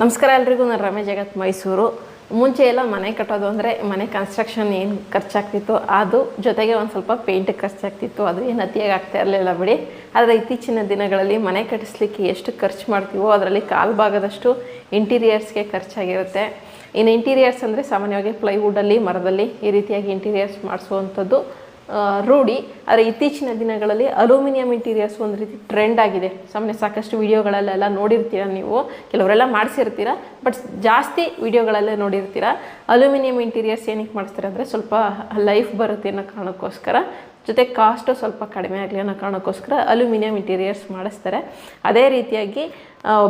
ನಮಸ್ಕಾರ ಎಲ್ರಿಗೂ, ನಾನು ರಮೇಶ್ ಜಗತ್, ಮೈಸೂರು. ಮುಂಚೆ ಎಲ್ಲ ಮನೆ ಕಟ್ಟೋದು ಅಂದರೆ ಮನೆ ಕನ್ಸ್ಟ್ರಕ್ಷನ್ ಏನು ಖರ್ಚಾಗ್ತಿತ್ತು? ಅದು ಜೊತೆಗೆ ಒಂದು ಸ್ವಲ್ಪ ಪೇಂಟ್ ಖರ್ಚಾಗ್ತಿತ್ತು. ಅದು ಏನು ಅತಿಯಾಗಿ ಆಗ್ತಾ ಇರಲಿಲ್ಲ ಬಿಡಿ. ಆದರೆ ಇತ್ತೀಚಿನ ದಿನಗಳಲ್ಲಿ ಮನೆ ಕಟ್ಟಿಸ್ಲಿಕ್ಕೆ ಎಷ್ಟು ಖರ್ಚು ಮಾಡ್ತೀವೋ, ಅದರಲ್ಲಿ ಕಾಲು ಭಾಗದಷ್ಟು ಇಂಟೀರಿಯರ್ಸ್ಗೆ ಖರ್ಚಾಗಿರುತ್ತೆ. ಇನ್ನು ಇಂಟೀರಿಯರ್ಸ್ ಅಂದರೆ ಸಾಮಾನ್ಯವಾಗಿ ಪ್ಲೈವುಡಲ್ಲಿ ಮರದಲ್ಲಿ ಈ ರೀತಿಯಾಗಿ ಇಂಟೀರಿಯರ್ಸ್ ಮಾಡಿಸುವಂಥದ್ದು. ರೂಢಿ. ಆದರೆ ಇತ್ತೀಚಿನ ದಿನಗಳಲ್ಲಿ ಅಲ್ಯೂಮಿನಿಯಂ ಇಂಟೀರಿಯರ್ಸ್ ಒಂದು ರೀತಿ ಟ್ರೆಂಡ್ ಆಗಿದೆ. ಸಾಮಾನ್ಯ ಸಾಕಷ್ಟು ವಿಡಿಯೋಗಳಲ್ಲೆಲ್ಲ ನೋಡಿರ್ತೀರ ನೀವು. ಕೆಲವರೆಲ್ಲ ಮಾಡಿಸಿರ್ತೀರ ಬಟ್ ಜಾಸ್ತಿ ವಿಡಿಯೋಗಳಲ್ಲೇ ನೋಡಿರ್ತೀರ. ಅಲ್ಯೂಮಿನಿಯಂ ಇಂಟೀರಿಯರ್ಸ್ ಏನಕ್ಕೆ ಮಾಡಿಸ್ತಾರೆ ಅಂದರೆ ಸ್ವಲ್ಪ ಲೈಫ್ ಬರುತ್ತೆ ಅನ್ನೋ ಕಾರಣಕ್ಕೋಸ್ಕರ. ಜೊತೆ ಕಾಸ್ಟು ಸ್ವಲ್ಪ ಕಡಿಮೆ ಆಗಲಿ ಅನ್ನೋ ಕಾರಣಕ್ಕೋಸ್ಕರ ಅಲ್ಯೂಮಿನಿಯಂ ಇಂಟೀರಿಯರ್ಸ್ ಮಾಡಿಸ್ತಾರೆ. ಅದೇ ರೀತಿಯಾಗಿ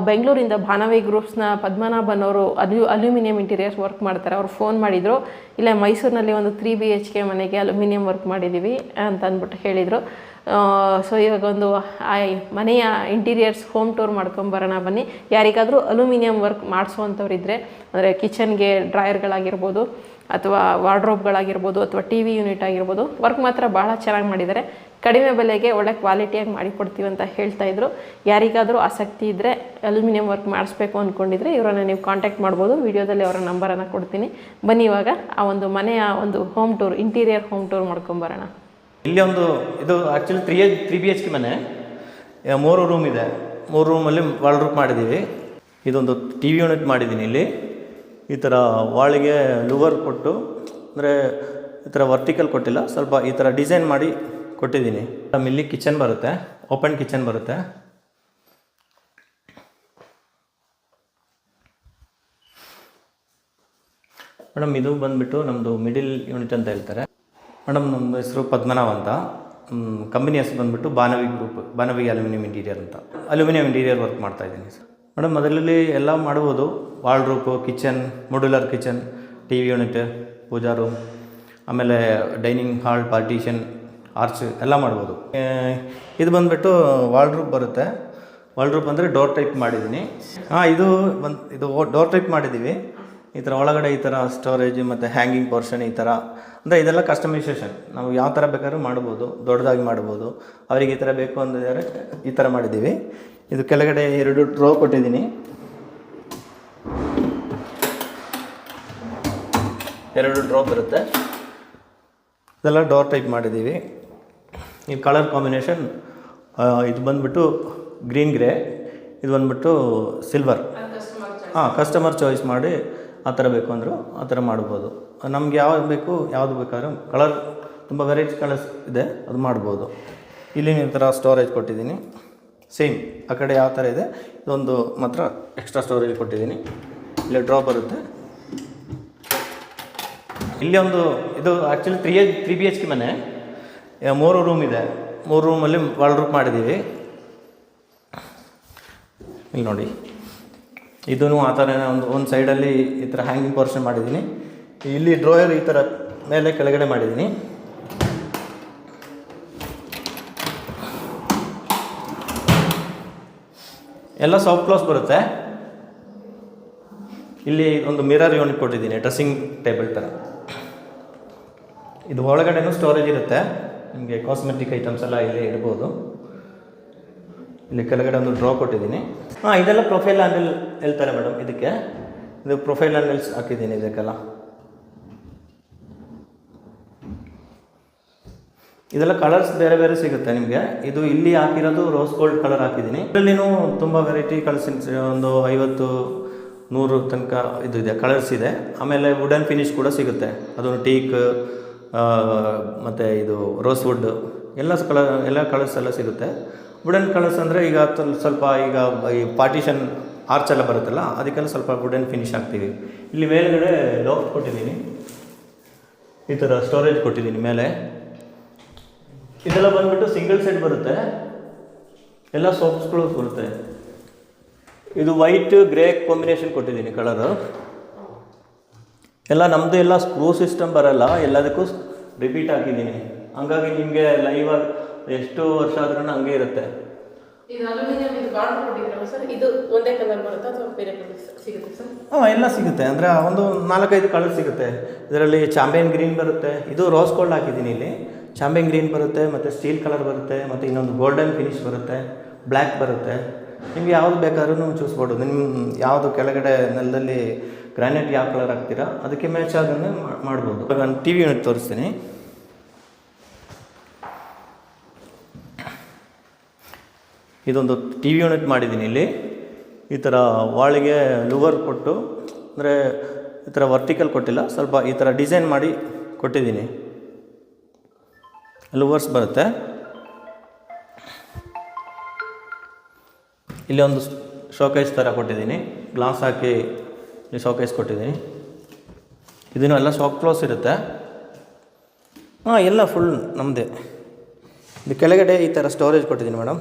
ಬೆಂಗಳೂರಿಂದ ಭಾನವಿ ಗ್ರೂಪ್ಸ್ನ ಪದ್ಮನಾಭನ್ ಅವರು ಅಲ್ಯೂ, ಅಲ್ಯೂಮಿನಿಯಂ ಇಂಟೀರಿಯರ್ಸ್ ವರ್ಕ್ ಮಾಡ್ತಾರೆ. ಅವ್ರು ಫೋನ್ ಮಾಡಿದರು, ಇಲ್ಲ ಮೈಸೂರಿನಲ್ಲಿ ಒಂದು ತ್ರೀ ಬಿ ಎಚ್ ಕೆ ಮನೆಗೆ ಅಲ್ಯೂಮಿನಿಯಂ ವರ್ಕ್ ಮಾಡಿದ್ದೀವಿ ಅಂತ ಅಂದ್ಬಿಟ್ಟು ಹೇಳಿದರು. ಸೊ ಇವಾಗ ಒಂದು ಮನೆಯ ಇಂಟೀರಿಯರ್ಸ್ ಹೋಮ್ ಟೂರ್ ಮಾಡ್ಕೊಂಬರೋಣ ಬನ್ನಿ. ಯಾರಿಗಾದರೂ ಅಲ್ಯೂಮಿನಿಯಂ ವರ್ಕ್ ಮಾಡಿಸುವಂಥವ್ರು ಇದ್ದರೆ ಅಂದರೆ ಕಿಚನ್ಗೆ ಡ್ರಾಯರ್ಗಳಾಗಿರ್ಬೋದು ಅಥವಾ ವಾರ್ಡ್ರೋಬ್ಗಳಾಗಿರ್ಬೋದು ಅಥವಾ ಟಿ ವಿ ಯೂನಿಟ್ ಆಗಿರ್ಬೋದು, ವರ್ಕ್ ಮಾತ್ರ ಭಾಳ ಚೆನ್ನಾಗಿ ಮಾಡಿದ್ದಾರೆ. ಕಡಿಮೆ ಬೆಲೆಗೆ ಒಳ್ಳೆ ಕ್ವಾಲಿಟಿಯಾಗಿ ಮಾಡಿಕೊಡ್ತೀವಿ ಅಂತ ಹೇಳ್ತಾ ಇದ್ರು. ಯಾರಿಗಾದರೂ ಆಸಕ್ತಿ ಇದ್ದರೆ ಅಲ್ಯೂಮಿನಿಯಂ ವರ್ಕ್ ಮಾಡಿಸ್ಬೇಕು ಅಂದ್ಕೊಂಡಿದ್ರೆ ಇವರನ್ನು ನೀವು ಕಾಂಟ್ಯಾಕ್ಟ್ ಮಾಡ್ಬೋದು. ವಿಡಿಯೋದಲ್ಲಿ ಅವರ ನಂಬರನ್ನು ಕೊಡ್ತೀನಿ. ಬನ್ನಿ ಇವಾಗ, ಆ ಒಂದು ಮನೆಯ ಒಂದು home tour, interior home tour ಮಾಡ್ಕೊಂಬರೋಣ. ಇಲ್ಲಿ ಒಂದು ಇದು actually three three B H K ಮನೆ. ಮೂರು ರೂಮ್ ಇದೆ. ಮೂರು ರೂಮಲ್ಲಿ ವಾಲ್ ರೂಪ್ ಮಾಡಿದ್ದೀವಿ. ಇದೊಂದು ಟಿ ವಿ ಯೂನಿಟ್ ಮಾಡಿದ್ದೀನಿ ಇಲ್ಲಿ. ಈ ಥರ ವಾಳಿಗೆ ಲುವರ್ ಕೊಟ್ಟು, ಅಂದರೆ ಈ ಥರ ವರ್ಟಿಕಲ್ ಕೊಟ್ಟಿಲ್ಲ, ಸ್ವಲ್ಪ ಈ ಥರ ಡಿಸೈನ್ ಮಾಡಿ ಕೊಟ್ಟಿದ್ದೀನಿ. ಇಲ್ಲಿ ಕಿಚನ್ ಬರುತ್ತೆ ಓಪನ್ ಕಿಚನ್ ಬರುತ್ತೆ. ಮೇಡಮ್, ಇದು ಬಂದುಬಿಟ್ಟು ನಮ್ಮದು ಮಿಡಿಲ್ ಯೂನಿಟ್ ಅಂತ ಹೇಳ್ತಾರೆ. ಮೇಡಮ್ ನಮ್ಮ ಹೆಸರು ಪದ್ಮನಾಭ್ ಅಂತ. ಕಂಪನಿ ಹೆಸರು ಬಂದುಬಿಟ್ಟು Banavi group Banavi aluminium interior ಅಂತ. ಅಲ್ಯೂಮಿನಿಯಂ ಇಂಟೀರಿಯರ್ ವರ್ಕ್ ಮಾಡ್ತಾ ಇದ್ದೀನಿ ಸರ್ ಮೇಡಮ್, ಅದರಲ್ಲಿ ಎಲ್ಲ ಮಾಡ್ಬೋದು. Wardrobe kitchen modular kitchen T V unit, puja room, ಆಮೇಲೆ ಡೈನಿಂಗ್ ಹಾಲ್, ಪಾರ್ಟಿಷನ್, ಆರ್ಚ್ ಎಲ್ಲ ಮಾಡ್ಬೋದು. ಇದು ಬಂದುಬಿಟ್ಟು ವಾಲ್ ರೂಪ್ ಬರುತ್ತೆ. ವಾಲ್ ರೂಪ್ ಅಂದರೆ ಡೋರ್ ಟೈಪ್ ಮಾಡಿದ್ದೀನಿ. ಹಾಂ, ಇದು ಬಂದು, ಇದು ಡೋರ್ ಟೈಪ್ ಮಾಡಿದ್ದೀವಿ. ಈ ಥರ ಒಳಗಡೆ ಈ ಥರ ಸ್ಟೋರೇಜ್ ಮತ್ತು ಹ್ಯಾಂಗಿಂಗ್ ಪೋರ್ಷನ್ ಈ ಥರ ಅಂದರೆ ಇದೆಲ್ಲ ಕಸ್ಟಮೈಸೇಷನ್ ನಾವು ಯಾವ ಥರ ಬೇಕಾದ್ರೂ ಮಾಡ್ಬೋದು ದೊಡ್ಡದಾಗಿ ಮಾಡ್ಬೋದು. ಅವರಿಗೆ ಈ ಥರ ಬೇಕು ಅಂದರೆ ಈ ಥರ ಮಾಡಿದ್ದೀವಿ. ಇದು ಕೆಳಗಡೆ ಎರಡು ಡ್ರೋ ಕೊಟ್ಟಿದ್ದೀನಿ. ಎರಡು ಡ್ರೋ ಬರುತ್ತೆ. ಇದೆಲ್ಲ ಡೋರ್ ಟೈಪ್ ಮಾಡಿದ್ದೀವಿ. ಈ ಕಲರ್ ಕಾಂಬಿನೇಷನ್ ಇದು ಬಂದುಬಿಟ್ಟು ಗ್ರೀನ್ ಗ್ರೇ ಇದು ಬಂದ್ಬಿಟ್ಟು ಸಿಲ್ವರ್ ಹಾಂ ಕಸ್ಟಮರ್ ಚಾಯ್ಸ್ ಮಾಡಿ ಆ ಥರ ಬೇಕು ಅಂದರು ಆ ಥರ ಮಾಡ್ಬೋದು. ನಮ್ಗೆ ಯಾವ್ದು ಬೇಕು, ಯಾವುದು ಬೇಕಾದ್ರೂ ಕಲರ್ ತುಂಬ ವೆರೈಟಿ ಕಲರ್ಸ್ ಇದೆ, ಅದು ಮಾಡ್ಬೋದು. ಇಲ್ಲಿ ಈ ಥರ ಸ್ಟೋರೇಜ್ ಕೊಟ್ಟಿದ್ದೀನಿ. ಸೇಮ್ ಆ ಕಡೆ ಯಾವ ಥರ ಇದೆ, ಇದೊಂದು ಮಾತ್ರ ಎಕ್ಸ್ಟ್ರಾ ಸ್ಟೋರೇಜ್ ಕೊಟ್ಟಿದ್ದೀನಿ. ಇಲ್ಲಿ ಡ್ರಾ ಬರುತ್ತೆ. ಇಲ್ಲಿ ಒಂದು, ಇದು actually three H three B H K ಮನೆ. ಮೂರು ರೂಮ್ ಇದೆ. ಮೂರು ರೂಮಲ್ಲಿ ವಾಲ್ ರೂಪ್ ಮಾಡಿದ್ದೀವಿ. ಇಲ್ಲಿ ನೋಡಿ. ಇದೂ ಆ ಥರ ಒಂದು ಒಂದು ಸೈಡಲ್ಲಿ ಈ ಥರ ಹ್ಯಾಂಗಿಂಗ್ ಪೋರ್ಷನ್ ಮಾಡಿದ್ದೀನಿ. ಇಲ್ಲಿ ಡ್ರಾಯರ್ ಈ ಥರ ಮೇಲೆ ಕೆಳಗಡೆ ಮಾಡಿದ್ದೀನಿ. ಎಲ್ಲ ಸಾಫ್ಟ್ ಕ್ಲೋಸ್ ಬರುತ್ತೆ. ಇಲ್ಲಿ ಒಂದು ಮಿರರ್ ಯೂನಿಟ್ ಕೊಟ್ಟಿದ್ದೀನಿ ಡ್ರೆಸ್ಸಿಂಗ್ ಟೇಬಲ್ ಥರ ಇದು ಒಳಗಡೆನೂ ಸ್ಟೋರೇಜ್ ಇರುತ್ತೆ. ನಿಮಗೆ ಕಾಸ್ಮೆಟಿಕ್ ಐಟಮ್ಸ್ ಎಲ್ಲ ಇಲ್ಲಿ ಇಡ್ಬೋದು. ಇಲ್ಲಿ ಕೆಳಗಡೆ ಒಂದು ಡ್ರಾ ಕೊಟ್ಟಿದ್ದೀನಿ. ಹಾಂ, ಇದೆಲ್ಲ ಪ್ರೊಫೈಲ್ ಹ್ಯಾಂಡಲ್ ಹೇಳ್ತಾರೆ ಮೇಡಮ್ ಇದಕ್ಕೆ. ಇದು ಪ್ರೊಫೈಲ್ ಹ್ಯಾಂಡಲ್ಸ್ ಹಾಕಿದ್ದೀನಿ ಇದಕ್ಕೆಲ್ಲ. ಇದೆಲ್ಲ ಕಲರ್ಸ್ ಬೇರೆ ಬೇರೆ ಸಿಗುತ್ತೆ ನಿಮಗೆ. ಇದು ಇಲ್ಲಿ ಹಾಕಿರೋದು ರೋಸ್ ಗೋಲ್ಡ್ ಕಲರ್ ಹಾಕಿದ್ದೀನಿ. ಇದರಲ್ಲಿನೂ ತುಂಬ ವೆರೈಟಿ ಕಲರ್ಸ್ ಒಂದು ಐವತ್ತು, ನೂರು ತನಕ ಇದು ಇದೆ ಕಲರ್ಸ್ ಇದೆ. ಆಮೇಲೆ ವುಡನ್ ಫಿನಿಶ್ ಕೂಡ ಸಿಗುತ್ತೆ. ಅದು ಟೀಕ್ ಮತ್ತು ಇದು ರೋಸ್ ವುಡ್ ಎಲ್ಲ ಕಲರ್ ಎಲ್ಲ ಕಲರ್ಸ್ ಎಲ್ಲ ಸಿಗುತ್ತೆ. ವುಡನ್ ಕಲರ್ಸ್ ಅಂದರೆ ಈಗ ಸ್ವಲ್ಪ- ಈಗ ಈ ಪಾರ್ಟಿಷನ್ ಆರ್ಚ್ ಎಲ್ಲ ಬರುತ್ತಲ್ಲ, ಅದಕ್ಕೆಲ್ಲ ಸ್ವಲ್ಪ ವುಡನ್ ಫಿನಿಶ್ ಹಾಕ್ತೀವಿ. ಇಲ್ಲಿ ಮೇಲ್ಗಡೆ ಲೋಫ್ಟ್ ಕೊಟ್ಟಿದ್ದೀನಿ. ಈ ಥರ ಸ್ಟೋರೇಜ್ ಕೊಟ್ಟಿದ್ದೀನಿ ಮೇಲೆ. ಇದೆಲ್ಲ ಬಂದ್ಬಿಟ್ಟು ಸಿಂಗಲ್ ಸೆಟ್ ಬರುತ್ತೆ. ಎಲ್ಲ ಸೋಪ್ಸ್ಗಳು ಬರುತ್ತೆ. ಇದು ವೈಟ್ ಗ್ರೇ ಕಾಂಬಿನೇಷನ್ ಕೊಟ್ಟಿದ್ದೀನಿ ಕಲರು ಎಲ್ಲ ನಮ್ಮದು ಎಲ್ಲ ಸ್ಕ್ರೂ ಸಿಸ್ಟಮ್ ಬರಲ್ಲ, ಎಲ್ಲದಕ್ಕೂ ರಿಪೀಟ್ ಹಾಕಿದ್ದೀನಿ. ಹಂಗಾಗಿ ನಿಮಗೆ ಲೈವ್ ಎಷ್ಟು ವರ್ಷ ಆದ್ರೂ ಹಂಗೆ ಇರುತ್ತೆ. ಇದು ಅಲ್ಯೂಮಿನಿಯಂ ಇದು ಬಾರ್ಡರ್ ಕೊಟ್ಟಿದ್ರಲ್ಲ ಸರ್ ಇದು ಒಂದೇ ಕಲರ್ ಬರುತ್ತಾ ಅಥವಾ ಬೇರೆ ಕಲರ್ ಸಿಗುತ್ತೆ ಸರ್ ಹಾಂ ಎಲ್ಲ ಸಿಗುತ್ತೆ. ಅಂದರೆ ಒಂದು ನಾಲ್ಕೈದು ಕಲರ್ ಸಿಗುತ್ತೆ. ಇದರಲ್ಲಿ ಚಾಂಪಿಯನ್ ಗ್ರೀನ್ ಬರುತ್ತೆ. ಇದು ರೋಸ್ ಗೋಲ್ಡ್ ಹಾಕಿದ್ದೀನಿ ಇಲ್ಲಿ. ಚಾಂಪಿಯನ್ ಗ್ರೀನ್ ಬರುತ್ತೆ ಮತ್ತು ಸ್ಟೀಲ್ ಕಲರ್ ಬರುತ್ತೆ ಮತ್ತು ಇನ್ನೊಂದು ಗೋಲ್ಡನ್ ಫಿನಿಶ್ ಬರುತ್ತೆ ಬ್ಲ್ಯಾಕ್ ಬರುತ್ತೆ. ನಿಮ್ಗೆ ಯಾವ್ದು ಬೇಕಾದ್ರೂ ಚೂಸ್ ಮಾಡ್ಬೋದು ನಿಮ್ಮ ಯಾವುದು ಕೆಳಗಡೆ ನೆಲದಲ್ಲಿ ಗ್ರಾನೈಟ್ ಯಾವ ಕಲರ್ ಹಾಕ್ತೀರಾ ಅದಕ್ಕೆ ಮ್ಯಾಚ್ ಆಗೋದನ್ನೇ ಮಾಡ್ಬೋದು. ನಾನು ಟಿ ವಿ ಯೂನಿಟ್ ತೋರಿಸ್ತೀನಿ. ಇದೊಂದು ಟಿ ವಿ ಯೂನಿಟ್ ಮಾಡಿದ್ದೀನಿ ಇಲ್ಲಿ. ಈ ಥರ ವಾಳಿಗೆ ಲುವರ್ ಕೊಟ್ಟು, ಅಂದರೆ ಈ ಥರ ವರ್ಟಿಕಲ್ ಕೊಟ್ಟಿಲ್ಲ, ಸ್ವಲ್ಪ ಈ ಥರ ಡಿಸೈನ್ ಮಾಡಿ ಕೊಟ್ಟಿದ್ದೀನಿ. ಲುವರ್ಸ್ ಬರುತ್ತೆ. ಇಲ್ಲಿ ಒಂದು ಶೋಕೇಸ್ ಥರ ಕೊಟ್ಟಿದ್ದೀನಿ. ಗ್ಲಾಸ್ ಹಾಕಿ ಇಲ್ಲಿ ಶೋಕೇಸ್ ಕೊಟ್ಟಿದ್ದೀನಿ. ಇದನ್ನು ಎಲ್ಲ ಶಾಕ್ ಕ್ಲೋಸ್ ಇರುತ್ತೆ. ಹಾಂ, ಎಲ್ಲ ಫುಲ್ ನಮ್ಮದೇ ಇದು ಕೆಳಗಡೆ ಈ ಥರ ಸ್ಟೋರೇಜ್ ಕೊಟ್ಟಿದ್ದೀನಿ ಮೇಡಮ್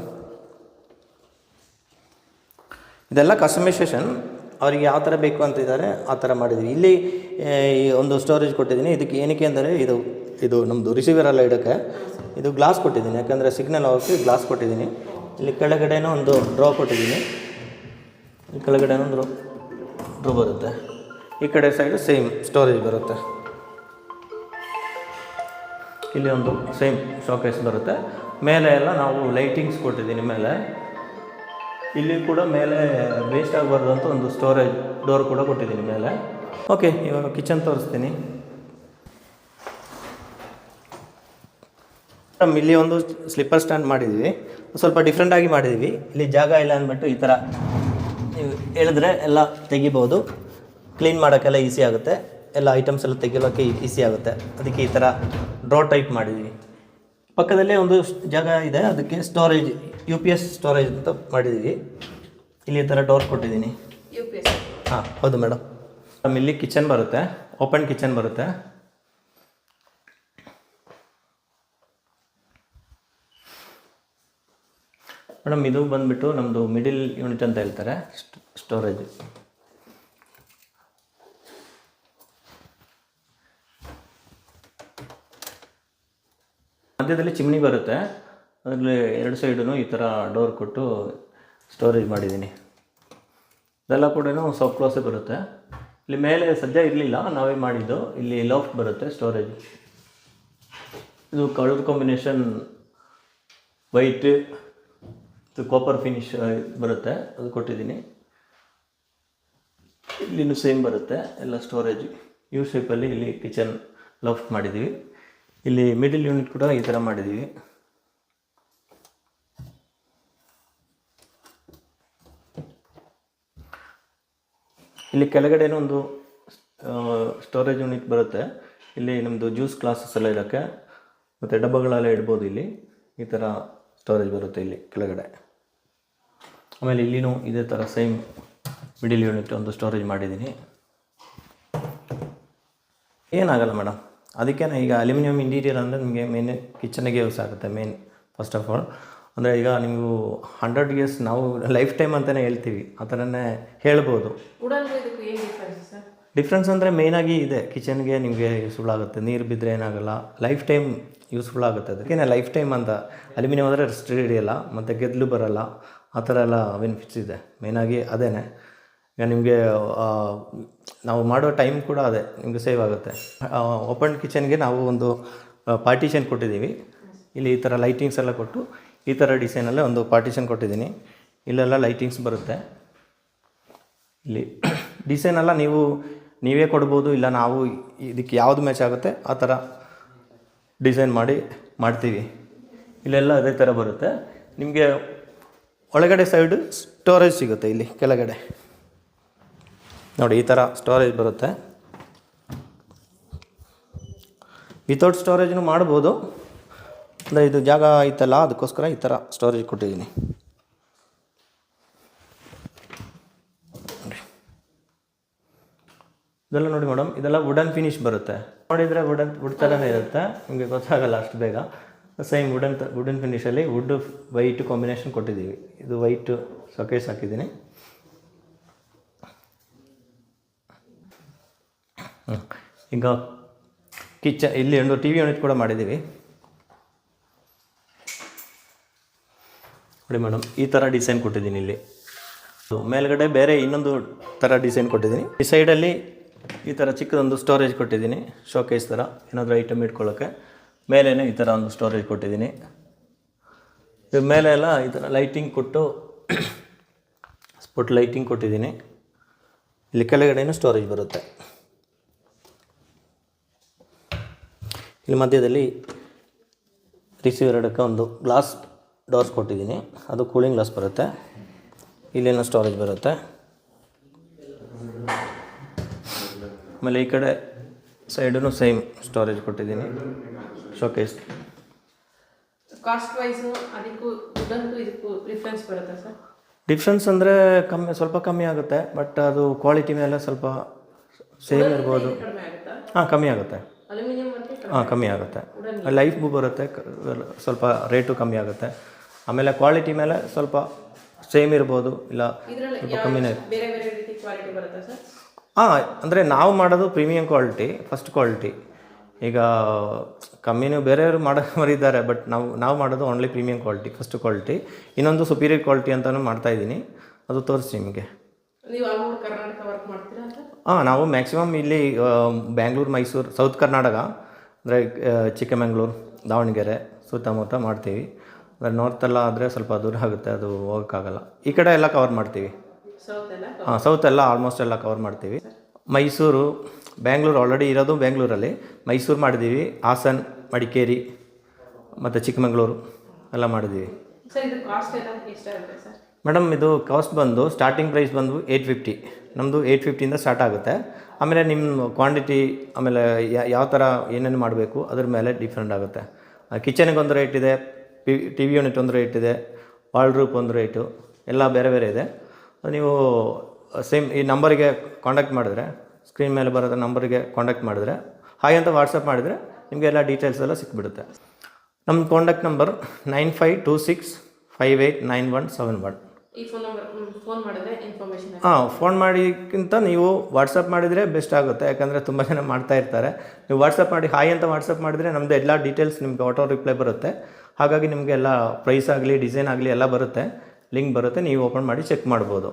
ಇದೆಲ್ಲ ಕಸ್ಟಮೈಸೇಷನ್ ಅವರಿಗೆ ಯಾವ ಥರ ಬೇಕು ಅಂತ ಇದ್ದಾರೆ, ಆ ಥರ ಮಾಡಿದ್ದೀವಿ ಇಲ್ಲಿ ಈ ಒಂದು ಸ್ಟೋರೇಜ್ ಕೊಟ್ಟಿದ್ದೀನಿ. ಇದಕ್ಕೆ ಏನಕ್ಕೆ ಅಂದರೆ, ಇದು ಇದು ನಮ್ಮದು ರಿಸೀವರ್ ಎಲ್ಲ ಇಡೋಕ್ಕೆ ಇದು ಗ್ಲಾಸ್ ಕೊಟ್ಟಿದ್ದೀನಿ. ಯಾಕಂದರೆ ಸಿಗ್ನಲ್ ಹೋಗೋಕ್ಕೆ ಗ್ಲಾಸ್ ಕೊಟ್ಟಿದ್ದೀನಿ. ಇಲ್ಲಿ ಕೆಳಗಡೆನೂ ಒಂದು ಡ್ರಾ ಕೊಟ್ಟಿದ್ದೀನಿ. ಈ ಕೆಳಗಡೆನೂ ಒಂದು ಡ್ರೋ ಬರುತ್ತೆ. ಈ ಕಡೆ ಸೈಡು ಸೇಮ್ ಸ್ಟೋರೇಜ್ ಬರುತ್ತೆ. ಇಲ್ಲಿ ಒಂದು ಸೇಮ್ ಶೋಕೇಸ್ ಬರುತ್ತೆ. ಮೇಲೆ ಎಲ್ಲ ನಾವು ಲೈಟಿಂಗ್ಸ್ ಕೊಟ್ಟಿದ್ದೀನಿ ಮೇಲೆ. ಇಲ್ಲಿ ಕೂಡ ಮೇಲೆ ವೇಸ್ಟ್ ಆಗಬಾರ್ದು ಅಂತ ಒಂದು ಸ್ಟೋರೇಜ್ ಡೋರ್ ಕೂಡ ಕೊಟ್ಟಿದ್ದೀನಿ ಮೇಲೆ. ಓಕೆ ಇವಾಗ ಕಿಚನ್ ತೋರಿಸ್ತೀನಿ. ಇಲ್ಲಿ ಒಂದು ಸ್ಲಿಪ್ಪರ್ ಸ್ಟ್ಯಾಂಡ್ ಮಾಡಿದ್ದೀವಿ. ಸ್ವಲ್ಪ ಡಿಫ್ರೆಂಟಾಗಿ ಮಾಡಿದ್ದೀವಿ. ಇಲ್ಲಿ ಜಾಗ ಇಲ್ಲ ಅಂದ್ಬಿಟ್ಟು ಈ ಥರ ನೀವು ಹೇಳಿದ್ರೆ ಎಲ್ಲ ತೆಗಿಬೋದು. ಕ್ಲೀನ್ ಮಾಡೋಕ್ಕೆಲ್ಲ ಈಸಿ ಆಗುತ್ತೆ. ಎಲ್ಲ ಐಟಮ್ಸ್ ಎಲ್ಲ ತೆಗಿಯೋಕ್ಕೆ ಈಸಿ ಆಗುತ್ತೆ. ಅದಕ್ಕೆ ಈ ಥರ ಡ್ರೋ ಟೈಪ್ ಮಾಡಿದ್ದೀವಿ. ಪಕ್ಕದಲ್ಲೇ ಒಂದು ಜಾಗ ಇದೆ. ಅದಕ್ಕೆ storage U P S storage ಅಂತ ಮಾಡಿದ್ದೀವಿ ಇಲ್ಲಿ ಈ ಥರ ಡೋರ್ ಕೊಟ್ಟಿದ್ದೀನಿ. ಹಾಂ ಹೌದು ಮೇಡಮ್ ಮೇಡಮ್ ಇಲ್ಲಿ ಕಿಚನ್ ಬರುತ್ತೆ. ಓಪನ್ ಕಿಚನ್ ಬರುತ್ತೆ. ಮೇಡಮ್ ಇದು ಬಂದುಬಿಟ್ಟು ನಮ್ಮದು ಮಿಡಿಲ್ ಯೂನಿಟ್ ಅಂತ ಹೇಳ್ತಾರೆ. ಸ್ಟೋರೇಜ್ ಮಧ್ಯದಲ್ಲಿ ಚಿಮ್ನಿ ಬರುತ್ತೆ. ಅದರಲ್ಲಿ ಎರಡು ಸೈಡೂ ಈ ಥರ ಡೋರ್ ಕೊಟ್ಟು ಸ್ಟೋರೇಜ್ ಮಾಡಿದ್ದೀನಿ. ಇದೆಲ್ಲ ಕೂಡ ಸಾಫ್ಟ್ ಕ್ಲಾಸೇ ಬರುತ್ತೆ. ಇಲ್ಲಿ ಮೇಲೆ ಸದ್ಯ ಇರಲಿಲ್ಲ, ನಾವೇ ಮಾಡಿದ್ದು. ಇಲ್ಲಿ ಲಾಫ್ಟ್ ಬರುತ್ತೆ ಸ್ಟೋರೇಜ್. ಇದು ಕಲರ್ ಕಾಂಬಿನೇಷನ್ ವೈಟ್, ಇದು ಕಾಪರ್ ಫಿನಿಶ್ ಬರುತ್ತೆ. ಅದು ಕೊಟ್ಟಿದ್ದೀನಿ. ಇಲ್ಲಿನೂ ಸೇಮ್ ಬರುತ್ತೆ, ಎಲ್ಲ ಸ್ಟೋರೇಜ್. ಯು ಶೇಪಲ್ಲಿ ಇಲ್ಲಿ ಕಿಚನ್ ಲಾಫ್ಟ್ ಮಾಡಿದ್ದೀವಿ. ಇಲ್ಲಿ ಮಿಡಿಲ್ ಯೂನಿಟ್ ಕೂಡ ಈ ಥರ ಮಾಡಿದ್ದೀವಿ. ಇಲ್ಲಿ ಕೆಳಗಡೆನೂ ಒಂದು ಸ್ಟೋರೇಜ್ ಯೂನಿಟ್ ಬರುತ್ತೆ. ಇಲ್ಲಿ ನಮ್ಮದು ಜ್ಯೂಸ್ ಗ್ಲಾಸಸ್ ಎಲ್ಲ ಇರೋಕ್ಕೆ, ಮತ್ತು ಡಬ್ಬಗಳೆಲ್ಲ ಇಡ್ಬೋದು ಇಲ್ಲಿ. ಈ ಥರ ಸ್ಟೋರೇಜ್ ಬರುತ್ತೆ ಇಲ್ಲಿ ಕೆಳಗಡೆ. ಆಮೇಲೆ ಇಲ್ಲಿನೂ ಇದೇ ಥರ ಸೇಮ್ ಮಿಡಿಲ್ ಯೂನಿಟ್ ಒಂದು ಸ್ಟೋರೇಜ್ ಮಾಡಿದ್ದೀನಿ. ಏನಾಗಲ್ಲ ಮೇಡಮ್ ಅದಕ್ಕೆ ಈಗ ಅಲ್ಯೂಮಿನಿಯಂ ಇಂಟೀರಿಯರ್ ಅಂದರೆ ನಿಮಗೆ ಮೇನ್ ಕಿಚನ್ಗೆ ಯೂಸ್ ಆಗುತ್ತೆ ಮೇನ್ ಫಸ್ಟ್ ಆಫ್ ಆಲ್ ಅಂದರೆ ಈಗ ನೀವು ಹಂಡ್ರೆಡ್ ಇಯರ್ಸ್ ನಾವು ಲೈಫ್ ಟೈಮ್ ಅಂತಲೇ ಹೇಳ್ತೀವಿ ಆ ಥರನೇ ಹೇಳ್ಬೋದು. ಡಿಫ್ರೆನ್ಸ್ ಅಂದರೆ ಮೇಯ್ನಾಗಿ ಇದೆ ಕಿಚನ್ಗೆ ನಿಮಗೆ ಯೂಸ್ಫುಲ್ ಆಗುತ್ತೆ ನೀರು ಬಿದ್ದರೆ ಏನಾಗಲ್ಲ ಲೈಫ್ ಟೈಮ್ ಯೂಸ್ಫುಲ್ ಆಗುತ್ತೆ ಅದಕ್ಕೆ. ಲೈಫ್ ಟೈಮ್ ಅಂತ ಅಲ್ಯೂಮಿನಿಯಂ ಅಂದರೆ ರೆಸ್ಟ್ ಹಿಡಿಯಲ್ಲ ಮತ್ತು ಗೆದ್ದಲು ಬರಲ್ಲ ಆ ಥರ ಎಲ್ಲ ಬೆನಿಫಿಟ್ಸ್ ಇದೆ ಮೇಯ್ನಾಗಿ ಅದೇ ಈಗ ನಿಮಗೆ ನಾವು ಮಾಡೋ ಟೈಮ್ ಕೂಡ ಅದೇ ನಿಮಗೆ ಸೇವ್ ಆಗುತ್ತೆ. ಓಪನ್ ಕಿಚನ್ಗೆ ನಾವು ಒಂದು ಪಾರ್ಟಿಷನ್ ಕೊಟ್ಟಿದ್ದೀವಿ. ಇಲ್ಲಿ ಈ ಥರ ಲೈಟಿಂಗ್ಸ್ ಎಲ್ಲ ಕೊಟ್ಟು ಈ ಥರ ಡಿಸೈನಲ್ಲೇ ಒಂದು ಪಾರ್ಟಿಷನ್ ಕೊಟ್ಟಿದ್ದೀನಿ. ಇಲ್ಲೆಲ್ಲ ಲೈಟಿಂಗ್ಸ್ ಬರುತ್ತೆ. ಇಲ್ಲಿ ಡಿಸೈನ್ ಎಲ್ಲ ನೀವು, ನೀವೇ ಕೊಡ್ಬೋದು, ಇಲ್ಲ ನಾವು ಇದಕ್ಕೆ ಯಾವುದು ಮ್ಯಾಚ್ ಆಗುತ್ತೆ, ಆ ಥರ ಡಿಸೈನ್ ಮಾಡಿ ಮಾಡ್ತೀವಿ. ಇಲ್ಲೆಲ್ಲ ಅದೇ ಥರ ಬರುತ್ತೆ. ನಿಮಗೆ ಒಳಗಡೆ ಸೈಡು ಸ್ಟೋರೇಜ್ ಸಿಗುತ್ತೆ ಇಲ್ಲಿ, ಕೆಳಗಡೆ. ನೋಡಿ, ಈ ಥರ ಸ್ಟೋರೇಜ್ ಬರುತ್ತೆ. ವಿತೌಟ್ ಸ್ಟೋರೇಜ್ನು ಮಾಡ್ಬೋದು. ಅಂದರೆ ಇದು ಜಾಗ ಐತಲ್ಲ, ಅದಕ್ಕೋಸ್ಕರ ಈ ಥರ ಸ್ಟೋರೇಜ್ ಕೊಟ್ಟಿದ್ದೀನಿ. ಇದೆಲ್ಲ ನೋಡಿ ಮೇಡಮ್ ಇದೆಲ್ಲ ವುಡನ್ ಫಿನಿಶ್ ಬರುತ್ತೆ. ನೋಡಿದರೆ ವುಡನ್ ವುಡ್ ಥರನೇ ಇರುತ್ತೆ. ನಿಮಗೆ ಗೊತ್ತಾಗಲ್ಲ ಅಷ್ಟು ಬೇಗ. ಸೇಮ್ ವುಡನ್ ವುಡನ್ ಫಿನಿಷಲ್ಲಿ ವುಡ್ ವೈಟ್ ಕಾಂಬಿನೇಷನ್ ಕೊಟ್ಟಿದ್ದೀವಿ. ಇದು ವೈಟ್ ಸೊಕೇಸ್ ಹಾಕಿದ್ದೀನಿ. ಈಗ ಕಿಚನ್ ಇಲ್ಲಿ ಒಂದು ಟಿ ವಿ ಯೂನಿಟ್ ಕೂಡ ಮಾಡಿದ್ದೀವಿ. ನೋಡಿ ಮೇಡಮ್, ಈ ಥರ ಡಿಸೈನ್ ಕೊಟ್ಟಿದ್ದೀನಿ ಇಲ್ಲಿ. ಮೇಲ್ಗಡೆ ಬೇರೆ ಇನ್ನೊಂದು ಥರ ಡಿಸೈನ್ ಕೊಟ್ಟಿದ್ದೀನಿ. ಈ ಸೈಡಲ್ಲಿ ಈ ಥರ ಚಿಕ್ಕದೊಂದು ಸ್ಟೋರೇಜ್ ಕೊಟ್ಟಿದ್ದೀನಿ ಶೋಕೇಸ್ ಥರ ಏನಾದರೂ ಐಟಮ್ ಇಟ್ಕೊಳ್ಳೋಕ್ಕೆ ಮೇಲೇ ಈ ಥರ ಒಂದು ಸ್ಟೋರೇಜ್ ಕೊಟ್ಟಿದ್ದೀನಿ. ಇದ್ರ ಮೇಲೆ ಎಲ್ಲ ಈ ಥರ ಲೈಟಿಂಗ್ ಕೊಟ್ಟು ಸ್ಪಾಟ್ ಲೈಟಿಂಗ್ ಕೊಟ್ಟಿದ್ದೀನಿ. ಇಲ್ಲಿ ಕೆಳಗಡೆಯೂ ಸ್ಟೋರೇಜ್ ಬರುತ್ತೆ. ಇಲ್ಲಿ ಮಧ್ಯದಲ್ಲಿ ರಿಸೀವರ್ ಇಡೋಕ್ಕೆ ಒಂದು ಗ್ಲಾಸ್ ಡೋರ್ಸ್ ಕೊಟ್ಟಿದ್ದೀನಿ. ಅದು ಕೂಲಿಂಗ್ ಗ್ಲಾಸ್ ಬರುತ್ತೆ. ಇಲ್ಲೇನೋ ಸ್ಟೋರೇಜ್ ಬರುತ್ತೆ. ಆಮೇಲೆ ಈ ಕಡೆ ಸೈಡೂ ಸೇಮ್ ಸ್ಟೋರೇಜ್ ಕೊಟ್ಟಿದ್ದೀನಿ. ಶೋಕೇಸ್ ಕಾಸ್ಟ್ ವೈಸು ಅದಕ್ಕೂ ವುಡನ್ಗೂ ಇದಕ್ಕೂ ಡಿಫ್ರೆನ್ಸ್ ಬರುತ್ತಾ ಸರ್ ಡಿಫ್ರೆನ್ಸ್ ಅಂದರೆ ಕಮ್ಮಿ ಸ್ವಲ್ಪ ಕಮ್ಮಿ ಆಗುತ್ತೆ ಬಟ್ ಅದು ಕ್ವಾಲಿಟಿ ಮೇಲೆ ಸ್ವಲ್ಪ ಸೇಮ್ ಇರ್ಬೋದು. ಹಾಂ ಕಮ್ಮಿ ಆಗುತ್ತೆ. ಹಾಂ ಕಮ್ಮಿ ಆಗುತ್ತೆ? ಲೈಫ್ ಬರುತ್ತೆ ಸ್ವಲ್ಪ ರೇಟು ಕಮ್ಮಿ ಆಗುತ್ತೆ. ಆಮೇಲೆ ಕ್ವಾಲಿಟಿ ಮೇಲೆ ಸ್ವಲ್ಪ ಸೇಮ್ ಇರ್ಬೋದು ಇಲ್ಲ ಸ್ವಲ್ಪ ಕಮ್ಮಿನೇ ಹಾಂ ಅಂದರೆ ನಾವು ಮಾಡೋದು ಪ್ರೀಮಿಯಂ ಕ್ವಾಲಿಟಿ ಫಸ್ಟ್ ಕ್ವಾಲಿಟಿ ಈಗ ಕಮ್ಮಿನೂ ಬೇರೆಯವರು ಮಾಡೋರಿದ್ದಾರೆ ಬಟ್ ನಾವು ನಾವು ಮಾಡೋದು only premium quality first quality ಇನ್ನೊಂದು ಸುಪೀರಿಯರ್ ಕ್ವಾಲಿಟಿ ಅಂತಲೂ ಮಾಡ್ತಾಯಿದ್ದೀನಿ ಅದು ತೋರಿಸಿ ನಿಮಗೆ. ಹಾಂ ನಾವು ಮ್ಯಾಕ್ಸಿಮಮ್ ಇಲ್ಲಿ ಬ್ಯಾಂಗ್ಳೂರು ಮೈಸೂರು ಸೌತ್ ಕರ್ನಾಟಕ ಅಂದರೆ ಚಿಕ್ಕಮಂಗ್ಳೂರು ದಾವಣಗೆರೆ ಸುತ್ತಮುತ್ತ ಮಾಡ್ತೀವಿ. ಅಂದರೆ ನಾರ್ತೆಲ್ಲ ಆದರೆ ಸ್ವಲ್ಪ ದೂರ ಆಗುತ್ತೆ ಅದು ಹೋಗೋಕ್ಕಾಗಲ್ಲ. ಈ ಕಡೆ ಎಲ್ಲ ಕವರ್ ಮಾಡ್ತೀವಿ. ಹಾಂ ಸೌತ್ ಎಲ್ಲ ಆಲ್ಮೋಸ್ಟ್ ಎಲ್ಲ ಕವರ್ ಮಾಡ್ತೀವಿ. ಮೈಸೂರು ಬ್ಯಾಂಗ್ಳೂರು ಆಲ್ರೆಡಿ ಇರೋದು ಬ್ಯಾಂಗ್ಳೂರಲ್ಲಿ ಮೈಸೂರು ಮಾಡಿದ್ದೀವಿ ಹಾಸನ್ ಮಡಿಕೇರಿ ಮತ್ತು ಚಿಕ್ಕಮಗಳೂರು ಎಲ್ಲ ಮಾಡಿದ್ದೀವಿ. ಮೇಡಮ್ ಇದು ಕಾಸ್ಟ್ ಬಂದು ಸ್ಟಾರ್ಟಿಂಗ್ ಪ್ರೈಸ್ ಬಂದು ಏಯ್ಟ್ ಫಿಫ್ಟಿ ನಮ್ಮದು ಏಯ್ಟ್ ಫಿಫ್ಟಿಯಿಂದ ಸ್ಟಾರ್ಟ್ ಆಗುತ್ತೆ. ಆಮೇಲೆ ನಿಮ್ಮ ಕ್ವಾಂಟಿಟಿ ಆಮೇಲೆ ಯಾವ ಥರ ಏನೇನು ಮಾಡಬೇಕು ಅದ್ರ ಮೇಲೆ ಡಿಫ್ರೆಂಟ್ ಆಗುತ್ತೆ. ಕಿಚನಿಗೆ ಒಂದು ರೇಟ್ ಇದೆ ಪಿ ಟಿ ವಿ ಯೂನಿಟ್ ಒಂದು ರೇಟ್ ಇದೆ ವಾಲ್ ರೂಪ್ ಒಂದು ರೇಟು ಎಲ್ಲ ಬೇರೆ ಬೇರೆ ಇದೆ. ನೀವು ಸೇಮ್ ಈ ನಂಬರಿಗೆ ಕಾಂಟ್ಯಾಕ್ಟ್ ಮಾಡಿದ್ರೆ ಸ್ಕ್ರೀನ್ ಮೇಲೆ ಬರೋದ ನಂಬರಿಗೆ ಕಾಂಟ್ಯಾಕ್ಟ್ ಮಾಡಿದ್ರೆ ಹಾಗೆ ಅಂತ ವಾಟ್ಸಪ್ ಮಾಡಿದರೆ ನಿಮಗೆ ಎಲ್ಲ ಡೀಟೇಲ್ಸ್ ಎಲ್ಲ ಸಿಕ್ಬಿಡುತ್ತೆ. ನಮ್ಮ contact number nine five two six five eight nine one seven one ಹಾಂ ಫೋನ್ ಮಾಡಿಕ್ಕಿಂತ ನೀವು ವಾಟ್ಸಪ್ ಮಾಡಿದರೆ ಬೆಸ್ಟ್ ಆಗುತ್ತೆ ಯಾಕಂದರೆ ತುಂಬ ಜನ ಮಾಡ್ತಾ ಇರ್ತಾರೆ. ನೀವು ವಾಟ್ಸಪ್ ಮಾಡಿ ಹಾಯ್ ಅಂತ ವಾಟ್ಸಪ್ ಮಾಡಿದರೆ ನಮ್ಮದು ಎಲ್ಲ ಡೀಟೇಲ್ಸ್ ನಿಮಗೆ ಆಟೋ ರಿಪ್ಲೈ ಬರುತ್ತೆ. ಹಾಗಾಗಿ ನಿಮಗೆ ಎಲ್ಲ ಪ್ರೈಸ್ ಆಗಲಿ ಡಿಸೈನ್ ಆಗಲಿ ಎಲ್ಲ ಬರುತ್ತೆ. ಲಿಂಕ್ ಬರುತ್ತೆ ನೀವು ಓಪನ್ ಮಾಡಿ ಚೆಕ್ ಮಾಡ್ಬೋದು.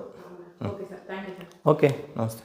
ಓಕೆ ನಮಸ್ತೆ.